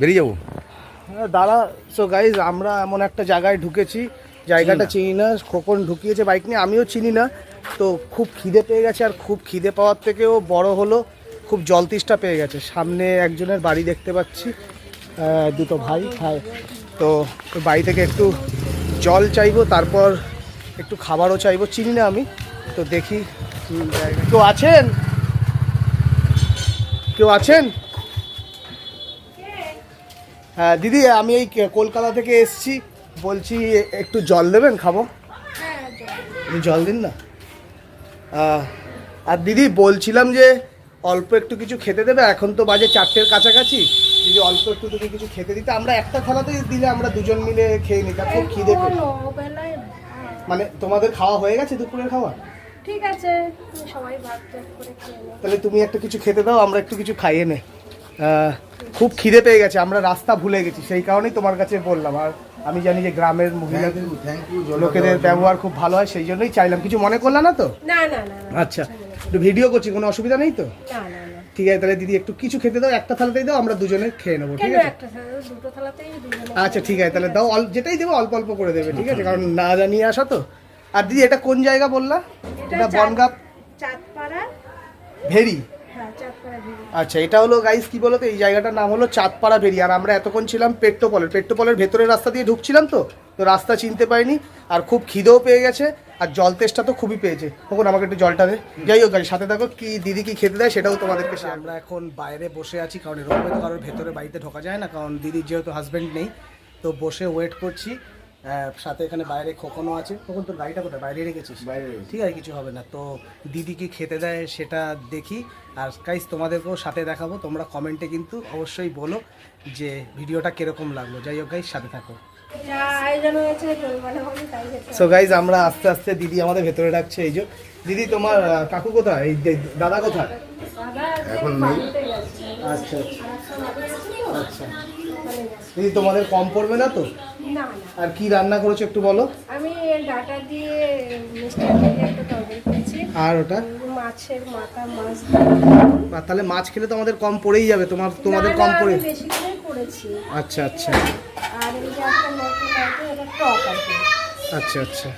বেরিয়ে যাব? দাঁড়া। সো গাইজ আমরা এমন একটা জায়গায় ঢুকেছি। জায়গাটা চিনি না। খোকন ঢুকিয়েছে বাইক নিয়ে আমিও চিনি না। তো খুব খিদে পেয়ে গেছে আর খুব খিদে পাওয়ার থেকেও বড় হলো। খুব জল তেষ্টা পেয়ে গেছে। সামনে একজনের বাড়ি দেখতে পাচ্ছি দুটো ভাই। হ্যাঁ তো বাড়ি থেকে একটু জল চাইব তারপর একটু খাবারও চাইব। চিনি না আমি তো দেখি কেউ আছেন? কেউ আছেন? দিদি আমি এই কলকাতা থেকে এসেছি। বলছি একটু জল দেবেন? খাব? জল দিন না? আর দিদি বলছিলাম যে অল্প একটু কিছু খেতে দেবে। এখন তো বাজে চারটের কাছাকাছি। যদি অল্প একটু তুমি কিছু খেতে দিতে আমরা একটা থালাতেই দিলে আমরা দুজন মিলে খেয়ে নিতাম খুব খিদে পেয়ে মানে তোমাদের খাওয়া হয়ে গেছে দুপুরের খাওয়া? ঠিক আছে সবাই ভাগ ভাগ করে খেয়ে তাহলে তুমি একটা কিছু খেতে দাও আমরা একটু কিছু খাইয়ে নে আহ, খুব খিদে পেয়ে গেছে আমরা রাস্তা ভুলে গেছি সেই কারণেই তোমার কাছে বললাম। আর আমি জানি যে গ্রামের মহিলাদের লোকেদের ব্যবহার খুব ভালো হয় সেই জন্যই চাইলাম। কিছু মনে করলা না তো? না না না না আচ্ছা একটু ভিডিও করছি কোনো অসুবিধা নেই তো? না না না। ঠিক আছে তাহলে দিদি একটু কিছু খেতে দাও একটা থালাতেই দাও আমরা দুজনে খেয়ে নেব ঠিক আছে? একটা থালা? দুটো থালাতেই দুজনে আচ্ছা ঠিক আছে তাহলে দাও অল- যেটাই দেবো অল্প অল্প করে দেবে ঠিক আছে কারণ না জানিয়ে আসা তো। আর দিদি এটা কোন জায়গা বললা? এটা বনগাঁ চাঁদপাড়া। ভেরি। আচ্ছা এটা হলো গাইস কি বলতো এই জায়গাটার নাম হলো চাঁদপাড়া বেরিয়ে আর আমরা এতক্ষণ ছিলাম পেট্টোপলের পেট্টোপলের ভেতরের রাস্তা দিয়ে ঢুকছিলাম তো তো রাস্তা চিনতে পারিনি। আর খুব খিদেও পেয়ে গেছে আর জল তেষ্টা তো খুবই পেয়েছে। তখন আমাকে একটু জলটা দে। যাই হোক সাথে থাকো কি দিদি কি খেতে দেয় সেটাও তোমাদেরকে আমরা এখন বাইরে বসে আছি কারণ এরকম কারোর ভেতরে বাড়িতে ঢোকা যায় না কারণ দিদির যেহেতু হাজব্যান্ড নেই তো বসে ওয়েট করছি। সাথে এখানে বাইরে খোকনও আছে। খোকন তোর গাড়িটা কোথায়? বাইরে রেখেছিস? বাইরে ঠিক আছে কিছু হবে না। তো দিদি কি খেতে দেয় সেটা দেখি। আর গাইস তোমাদেরকেও সাথে দেখাবো। তোমরা কমেন্টে কিন্তু অবশ্যই বলো যে ভিডিওটা কীরকম লাগল। যাই হোক গাইস সাথে থাকো। মানে সো গাইজ আমরা আস্তে আস্তে দিদি আমাদের ভেতরে ডাকছে। এই যে দিদি তোমার কাকু কোথায়? এই দাদা কোথায়? এখন আচ্ছা আচ্ছা। আচ্ছা। দিদি তোমাদের কম পড়বে না তো? না আর কি রান্না করেছ একটু বলো? আমি ডাটা দিয়ে মিষ্টি দিয়ে একটা তরকারি করেছি। আর ওটা? মাছের মাথা মাছ আর তাহলে মাছ খেলে তো আমাদের কম পড়েই যাবে তোমার তোমাদের কম পড়ে বেশি করে করেছি। আচ্ছা আচ্ছা। আর এই যে একটা নতুন আছে এটা টক আছে আচ্ছা আচ্ছা।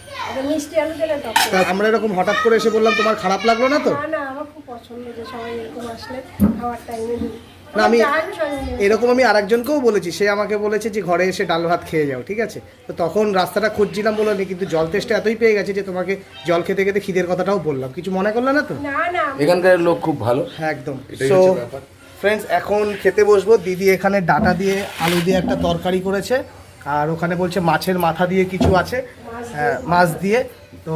মিষ্টি আলু দিলে টক তা আমরা এরকম হঠাৎ করে এসে বললাম তোমার খারাপ লাগল না তো? না না আমার খুব পছন্দ যে সবাই এরকম আসলে খাওয়ার টাইমে না, আমি- এরকম আমি আরেকজনকেও বলেছি সে আমাকে বলেছে যে ঘরে এসে ডাল ভাত খেয়ে যাও ঠিক আছে? তো তখন রাস্তাটা খুঁজছিলাম বলো নি কিন্তু জল তেষ্টা এতই পেয়ে গেছে যে তোমাকে জল খেতে খেতে খিদের কথাটাও বললাম। কিছু মনে করলে না তো? না না। এখানকার লোক খুব ভালো। হ্যাঁ একদম। এটাই সো ফ্রেন্ডস এখন খেতে বসবো। দিদি এখানে ডাটা দিয়ে আলু দিয়ে একটা তরকারি করেছে আর ওখানে বলছে মাছের মাথা দিয়ে কিছু আছে হ্যাঁ, মাছ দিয়ে। তো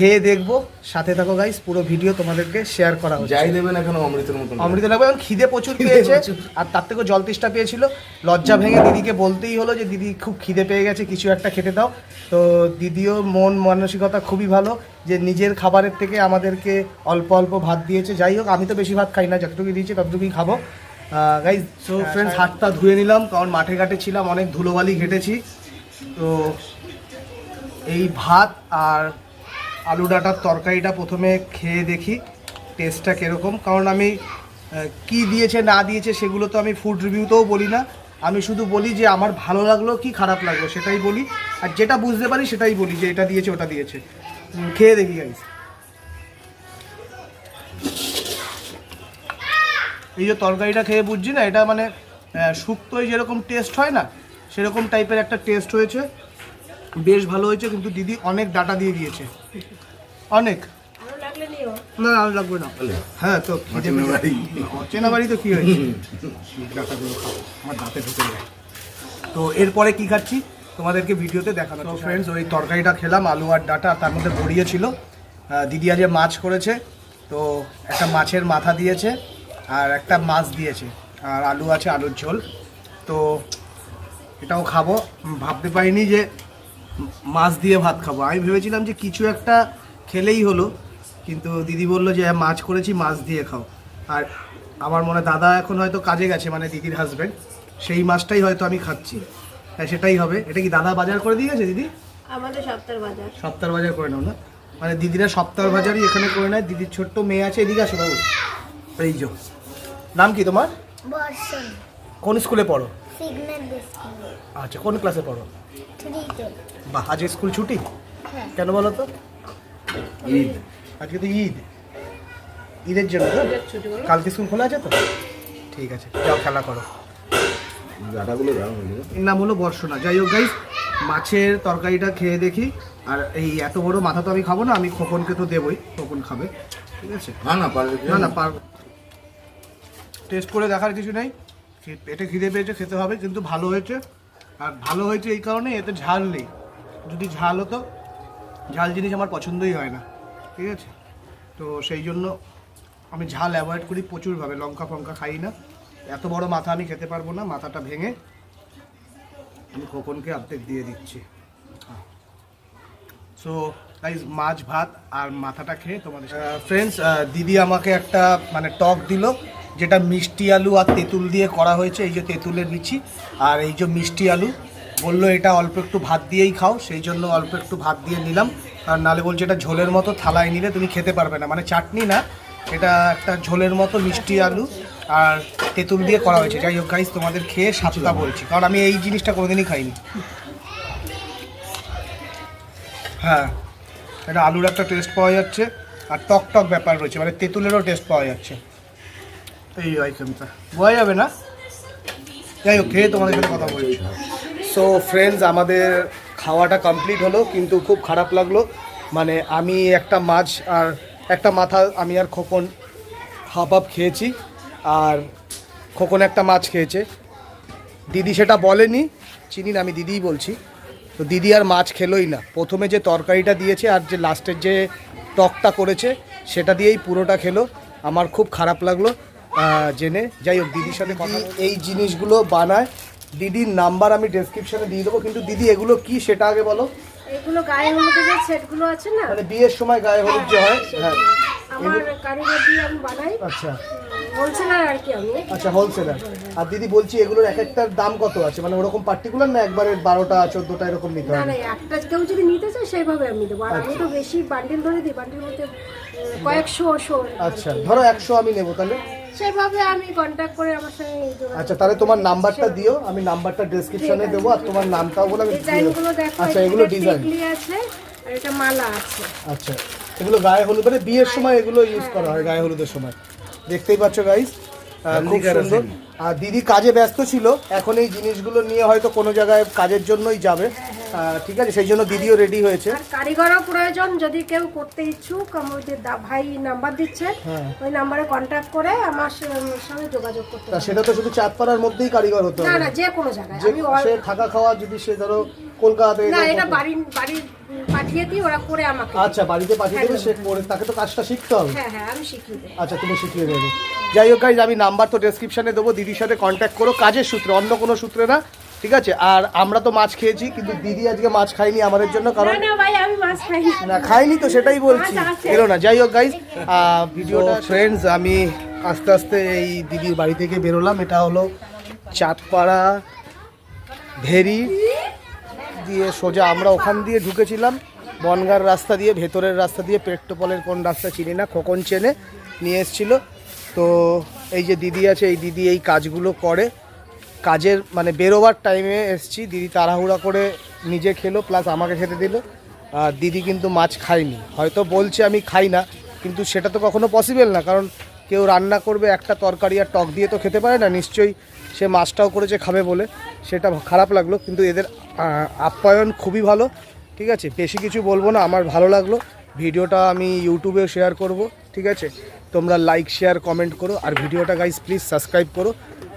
খেয়ে দেখব। সাথে থাকো গাইস পুরো ভিডিও তোমাদেরকে শেয়ার করা হচ্ছে। যাই দেবেন এখন অমৃতের মতো অমৃত লাগবে এখন খিদে প্রচুর পেয়েছে আর তার থেকেও জল তেষ্টা পেয়েছিল। লজ্জা ভেঙে দিদিকে বলতেই হলো যে দিদি খুব খিদে পেয়ে গেছে কিছু একটা খেতে দাও। তো দিদিও মন মানসিকতা খুবই ভালো যে নিজের খাবারের থেকে আমাদেরকে অল্প অল্প ভাত দিয়েছে। যাই হোক আমি তো বেশি ভাত খাই না যতটুকু দিয়েছে ততটুকুই খাব। গাইজ সো ফ্রেন্ডস হাতটা ধুয়ে নিলাম কারণ মাঠে ঘাটে ছিলাম অনেক ধুলোবালি ঘেটেছি। তো এই ভাত আর আলু ডাটার তরকারিটা প্রথমে খেয়ে দেখি টেস্টটা কীরকম। কারণ আমি কি দিয়েছে না দিয়েছে সেগুলো তো আমি ফুড রিভিউতেও বলি না। আমি শুধু বলি যে আমার ভালো লাগল কি খারাপ লাগল সেটাই বলি। আর যেটা বুঝতে পারি সেটাই বলি যে এটা দিয়েছে ওটা দিয়েছে। খেয়ে দেখি গাইস এই যে তরকারিটা খেয়ে বুঝছি না এটা মানে আহ, শুক্তোয় যেরকম টেস্ট হয় না সেরকম টাইপের একটা টেস্ট হয়েছে। বেশ ভালো হয়েছে কিন্তু দিদি অনেক ডাটা দিয়ে দিয়েছে। অনেক। ভালো লাগলে নিও না না, আর লাগবে না। হ্যাঁ তো অচেনা বাড়ি। তো কি হয়েছে? ডাটাগুলো খাব আমার দাঁতে ঢুকে যায়। তো এরপরে কি খাচ্ছি? তোমাদেরকে ভিডিওতে দেখানো তো ফ্রেন্ডস ওই তরকারিটা খেলাম আলু আর ডাটা তার মধ্যে বড়িয়ে ছিল। দিদি আজকে মাছ করেছে তো একটা মাছের মাথা দিয়েছে আর একটা মাছ দিয়েছে আর আলু আছে আলুর ঝোল। তো এটাও খাব। ভাবতে পারিনি যে মাছ দিয়ে ভাত খাব। আমি ভেবেছিলাম যে কিছু একটা খেলেই হলো কিন্তু দিদি বলল যে হ্যাঁ, মাছ করেছি মাছ দিয়ে খাও। আর আমার মনে হয় দাদা এখন হয়তো কাজে গেছে মানে দিদির হাজব্যান্ড সেই মাছটাই হয়তো আমি খাচ্ছি। হ্যাঁ সেটাই হবে। এটা কি দাদা বাজার করে দিয়ে গেছে দিদি? আমাদের সপ্তাহের বাজার। সপ্তাহ বাজার করে নাও না? মানে দিদিরা সপ্তাহ বাজারই এখানে করে নেয়। দিদির ছোট্ট মেয়ে আছে এদিকে আসো বাবু। এই যো। নাম কি তোমার? কোন স্কুলে পড়ো? আচ্ছা কোন ক্লাসে পড়ো? বাহ আজ স্কুল ছুটি? হ্যাঁ। কেন বলো তো? ঈদ। আজকে তো ঈদ। ঈদের জন্য কালকে স্কুল খোলা আছে তো? ঠিক আছে যাও খেলা করো। নাম হলো বর্ষনা। যাই হোক গাইস মাছের তরকারিটা খেয়ে দেখি। আর এই এত বড় মাথা তো আমি খাব না আমি খোকনকে তো দেবই খোকন খাবে। ঠিক আছে? না না পারবে। না না পারব। টেস্ট করে দেখার কিছু নেই? পেটে খিদে পেয়েছে, খেতে হবে, কিন্তু ভালো হয়েছে। আর ভালো হয়েছে এই কারণে এতে ঝাল নেই। যদি ঝাল হতো, ঝাল জিনিস আমার পছন্দই হয় না। ঠিক আছে? তো সেই জন্য আমি ঝাল অ্যাভয়েড করি প্রচুরভাবে। লঙ্কা ফঙ্কা খাই না। এত বড় মাথা আমি খেতে পারব না, মাথাটা ভেঙে আমি খোকনকে অর্ধেক দিয়ে দিচ্ছি। সো গাইজ মাছ, ভাত আর মাথাটা খেয়ে তোমাদের ফ্রেন্ডস দিদি আমাকে একটা মানে টক দিল। যেটা মিষ্টি আলু আর তেঁতুল দিয়ে করা হয়েছে, এই যে তেঁতুলের বিচি আর এই যে মিষ্টি আলু। বলল এটা অল্প একটু ভাত দিয়েই খাও, সেই জন্য অল্প একটু ভাত দিয়ে নিলাম। আর নালে বলছে এটা ঝোলের মতো থালায় নিলে তুমি খেতে পারবে না। মানে চাটনি না, এটা একটা ঝোলের মতো মিষ্টি আলু আর তেঁতুল দিয়ে করা হয়েছে। যাই হোক গাইজ তোমাদের খেয়ে সাতটা বলছি। কারণ আমি এই জিনিসটা কোনোদিনই খাইনি। হ্যাঁ এটা আলুর একটা টেস্ট পাওয়া যাচ্ছে আর টক টক ব্যাপার রয়েছে মানে তেঁতুলেরও টেস্ট পাওয়া যাচ্ছে। এই আইটেমটা বোঝা যাবে না? যাই হোক, খেয়ে তোমাদের সাথে কথা বলছি সো ফ্রেন্ডস আমাদের খাওয়াটা কমপ্লিট হলো, কিন্তু খুব খারাপ লাগল। মানে আমি একটা মাছ আর একটা মাথা আমি আর খোকন হাফ হাফ খেয়েছি, আর খোকন একটা মাছ খেয়েছে। দিদি সেটা বলেনি, চিনি না, আমি দিদিই বলছি। তো দিদি আর মাছ খেলোই না। প্রথমে যে তরকারিটা দিয়েছে আর যে লাস্টের যে টকটা করেছে, সেটা দিয়েই পুরোটা খেলো। আমার খুব খারাপ লাগল। জেনে। যাই হোক দিদির সাথে কথা এই জিনিসগুলো বানায়। দিদির নাম্বার আমি ডেসক্রিপশনে দিয়ে দেবো কিন্তু দিদি এগুলো কি সেটা আগে বলো। এগুলো গায়ে হলুদের যে সেটগুলো আছে না? মানে বিয়ের সময় গায়ে হলুদ যে হয় হ্যাঁ আমার কারিগর দিয়ে আমি বানাই। আচ্ছা। হোলসেলার আর কি আমি। আচ্ছা হোলসেলার আর দিদি বলছি এগুলোর এক একটার দাম কত আছে? মানে ওরকম পার্টিকুলার না একবারে বারোটা চোদ্দোটা এরকম নিতে না হয়? না একটা কেউ যদি নিতে চায় সেইভাবে আমি দেবো। আর আমি তো বেশি বান্ডিল ধরে দিই বান্ডিল মধ্যে কয়েকশো আচ্ছা ধরো একশো আমি নেব তাহলে। সেভাবে আমি কন্ট্যাক্ট করে আমার সঙ্গে যোগাযোগ আচ্ছা তাহলে তোমার নাম্বারটা দিও আমি নাম্বারটা ডেসক্রিপশনে দেবো আর তোমার নামটাও বলে আমি। ডিজাইনগুলো দেখো আচ্ছা এগুলো ডিজাইন আছে আর এটা মালা আছে। আচ্ছা এগুলো গায়ে হলুদ মানে বিয়ের সময় এগুলো ইউজ করা হয় গায়ে হলুদের সময়। দেখতেই পাচ্ছ গাইস খুব সুন্দর। আর দিদি কাজে ব্যস্ত ছিল এখন এই জিনিসগুলো নিয়ে হয়তো কোনো জায়গায় কাজের জন্যই যাবে। আহ, ঠিক আছে সেই জন্য দিদিও রেডি হয়েছে। কারিগরও প্রয়োজন যদি কেউ করতে ইচ্ছুক আমাদের দা- ভাই নাম্বার দিচ্ছে হ্যাঁ। ওই নাম্বারে কন্ট্যাক্ট করে আমার সঙ্গে যোগাযোগ করতে সেটা তো শুধু চাঁদপাড়ার মধ্যেই কারিগর হতো না যে কোনো জায়গায়। আমি থাকা খাওয়া যদি সে ধরো কলকাতাতে না এটা বাড়ি বাড়ি পাঠিয়ে দিই ওরা করে আমাকে। আচ্ছা বাড়িতে পাঠিয়ে দেবে সে করে তাকে তো কাজটা শিখতে হবে। হ্যাঁ হ্যাঁ আমি শিখিয়ে দেবো। আচ্ছা তুমি শিখিয়ে দেবে। যাই হোক গাইজ আমি নাম্বার তো ডেসক্রিপশনে দেবো দিদির সাথে কন্ট্যাক্ট করো কাজের সূত্রে অন্য কোনো সূত্রে না ঠিক আছে? আর আমরা তো মাছ খেয়েছি কিন্তু দিদি আজকে মাছ খাইনি আমাদের জন্য কারণ না না ভাই আমি মাছ খাই না। না খাইনি তো সেটাই বলছি। এলো না। যাই হোক গাইজ ভিডিওটা ফ্রেন্ডস আমি আস্তে আস্তে এই দিদির বাড়ি থেকে বেরোলাম। এটা হলো চাঁদপাড়া ভেরি দিয়ে সোজা আমরা ওখান দিয়ে ঢুকেছিলাম। বনগার রাস্তা দিয়ে, ভেতরের রাস্তা দিয়ে পেট্রোপলের কোন রাস্তা চিনি না, খোকন চেনে নিয়ে এসেছিল। তো এই যে দিদি আছে, এই দিদি এই কাজগুলো করে। কাজের মানে বেরোবার টাইমে এসছি। দিদি তাড়াহুড়া করে নিজে খেলো প্লাস আমাকে খেতে দিল। আর দিদি কিন্তু মাছ খায়নি। হয়তো বলছে আমি খাই না, কিন্তু সেটা তো কখনো পসিবল না, কারণ কেউ রান্না করবে, একটা তরকারি আর টক দিয়ে তো খেতে পারে না, নিশ্চয়ই সে মাছটাও করেছে খাবে বলে। সেটা খারাপ লাগল, কিন্তু এদের আপ্যায়ন খুবই ভালো, ঠিক আছে? বেশি কিছু বলব না, আমার ভালো লাগল। ভিডিওটা আমি ইউটিউবেও শেয়ার করব, ঠিক আছে? তোমরা লাইক, শেয়ার, কমেন্ট করো, আর ভিডিওটা গাইজ প্লিজ সাবস্ক্রাইব করো।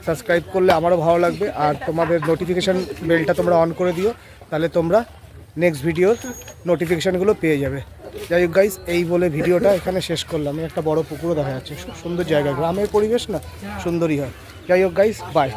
সাবস্ক্রাইব করলে আমারও ভালো লাগবে, আর তোমাদের নোটিফিকেশান বেলটা তোমরা অন করে দিও, তাহলে তোমরা নেক্সট ভিডিওর নোটিফিকেশানগুলো পেয়ে যাবে। যাই হোক গাইজ এই বলে ভিডিওটা এখানে শেষ করলাম। একটা বড় পুকুরও দেখা যাচ্ছে। সুন্দর জায়গা। গ্রামের পরিবেশ না, সুন্দরই হয়। যাই হোক গাইজ বাই